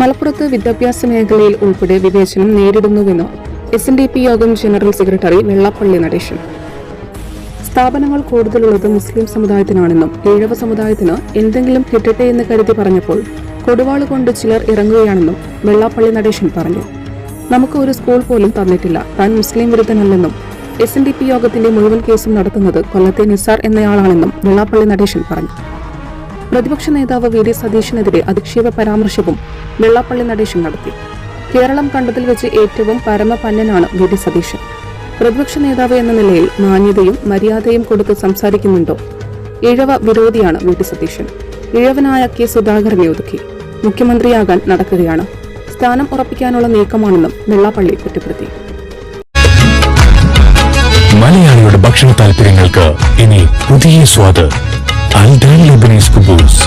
മലപ്പുറത്ത് വിദ്യാഭ്യാസ മേഖലയിൽ ഉൾപ്പെടെ വിവേചനം നേരിടുന്നുവെന്ന് എസ് എൻ ഡി പി യോഗം ജനറൽ സെക്രട്ടറി വെള്ളാപ്പള്ളി നടേശൻ. സ്ഥാപനങ്ങൾ കൂടുതലുള്ളത് മുസ്ലിം സമുദായത്തിനാണെന്നും ഈഴവ സമുദായത്തിന് എന്തെങ്കിലും കിട്ടട്ടെ എന്ന് കരുതി പറഞ്ഞപ്പോൾ കൊടുവാൾ കൊണ്ട് ചിലർ ഇറങ്ങുകയാണെന്നും വെള്ളാപ്പള്ളി നടേശൻ പറഞ്ഞു. നമുക്ക് ഒരു സ്കൂൾ പോലും തന്നിട്ടില്ല. താൻ മുസ്ലിം വിരുദ്ധനല്ലെന്നും എസ് എൻ ഡി പി യോഗത്തിന്റെ മുഴുവൻ കേസും നടത്തുന്നത് കൊല്ലത്തെ നിസാർ എന്നയാളാണെന്നും വെള്ളാപ്പള്ളി നടേശൻ പറഞ്ഞു. പ്രതിപക്ഷ നേതാവ് വി ഡി സതീഷിനെതിരെ അധിക്ഷേപ പരാമർശവും വെള്ളാപ്പള്ളി നടേശൻ നടത്തി. കേരളം കണ്ടതിൽ വെച്ച് ഏറ്റവും പരമപന്നനാണ് വി ഡി സതീശൻ. പ്രതിപക്ഷ നേതാവ് എന്ന നിലയിൽ മാന്യതയും മര്യാദയും കൊടുത്ത് സംസാരിക്കുന്നുണ്ടോ? ഇഴവ വിരോധിയാണ് വി സതീശൻ. ഇഴവനായ കെ സുധാകരനെ ഒതുക്കി. മുഖ്യമന്ത്രിയാകാൻ നടക്കുകയാണ്. സ്ഥാനം ഉറപ്പിക്കാനുള്ള നീക്കമാണെന്നും വെള്ളാപ്പള്ളി കുറ്റപ്പെടുത്തി. മലയാളിയുടെ ഭക്ഷണ താല്പര്യങ്ങൾക്ക് ഇനി പുതിയ സ്വാദ്. അൽദാൻ ലബനീസ് കുബൂസ്.